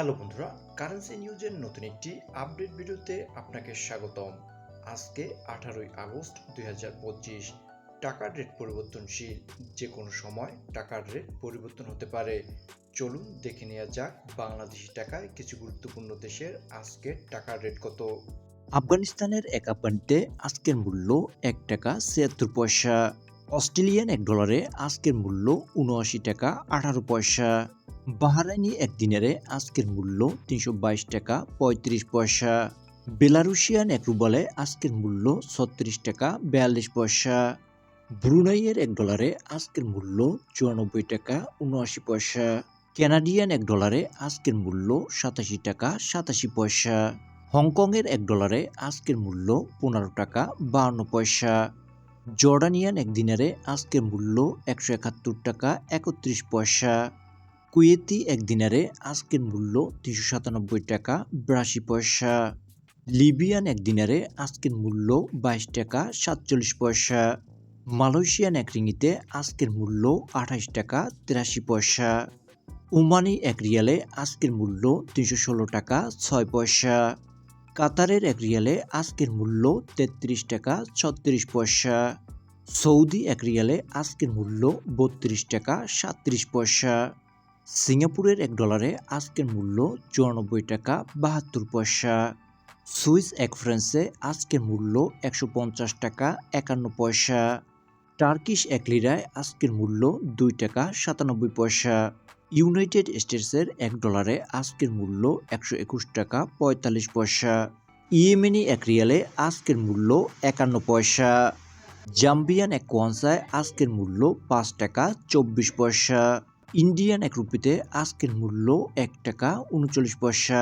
Hello বন্ধুরা, currency নিউজের নতুন একটি আপডেট ভিডিওতে আপনাকে স্বাগতম। আজকে আঠারোই আগস্ট দুই টাকার রেট পরিবর্তনশীল যে কোনো সময় টাকার রেট পরিবর্তন হতে পারে। চলুন দেখে নেওয়া যাক বাংলাদেশি টাকায় কিছু গুরুত্বপূর্ণ দেশের আজকের টাকার রেট কত। আফগানিস্তানের এক আফগানিতে আজকের মূল্য এক টাকা ছিয়াত্তর পয়সা, অস্ট্রেলিয়ান এক ডলারে আজকের মূল্য উনআশি টাকা আঠারো পয়সা। বাহারাইনি এক দিনারে আজকের মূল্য তিনশো বাইশ টাকা, পঁয়ত্রিশ পয়সা। বেলারুশিয়ান এক রুবলে আজকের মূল্য ছত্রিশ টাকা, বিয়াল্লিশ পয়সা। ব্রুনাইয়ের এক ডলারে আজকের মূল্য চুরানব্বই টাকা, উনআশি পয়সা। ক্যানাডিয়ান এক ডলারে আজকের মূল্য সাতাশি টাকা, সাতাশি পয়সা। হংকংয়ের এক ডলারে আজকের মূল্য পনেরো টাকা, বাহান্ন পয়সা। জর্ডানিয়ান এক দিনারে আজকের মূল্য একশো একাত্তর টাকা, একত্রিশ পয়সা। কুয়েতি এক দিনারে আজকের মূল্য তিনশো সাতানব্বই টাকা, বিরাশি পয়সা। লিবিয়ান এক দিনারে আজকের মূল্য বাইশ টাকা, সাতচল্লিশ পয়সা। মালয়েশিয়ান এক রিঙিতে আজকের মূল্য আঠাশ টাকা, তিরাশি পয়সা। ওমানি এক রিয়ালে আজকের মূল্য তিনশো ষোলো টাকা, ছয় পয়সা। কাতারের এক রিয়ালে আজকের মূল্য তেত্রিশ টাকা, ছত্রিশ পয়সা। সৌদি এক রিয়ালে আজকের মূল্য বত্রিশ টাকা সাত্রিশ পয়সা। সিঙ্গাপুরের এক ডলারে আজকের মূল্য চুরানব্বই টাকা বাহাত্তর পয়সা। সুইস এক ফ্রান্সে আজকের মূল্য একশো পঞ্চাশ টাকা একান্ন পয়সা। টার্কিশ এক লিরায় আজকের মূল্য দুই টাকা সাতানব্বই পয়সা। ইউনাইটেড স্টেটসের এক ডলারে আজকের মূল্য একশো একুশ টাকা পঁয়তাল্লিশ পয়সা। ইয়েমেনি এক রিয়ালে আজকের মূল্য একান্ন পয়সা। জাম্বিয়ান এক কোয়ান্সায় আজকের মূল্য পাঁচ টাকা চব্বিশ পয়সা। ইন্ডিয়ান এক রুপিতে আজকের মূল্য এক টাকা উনচল্লিশ পয়সা।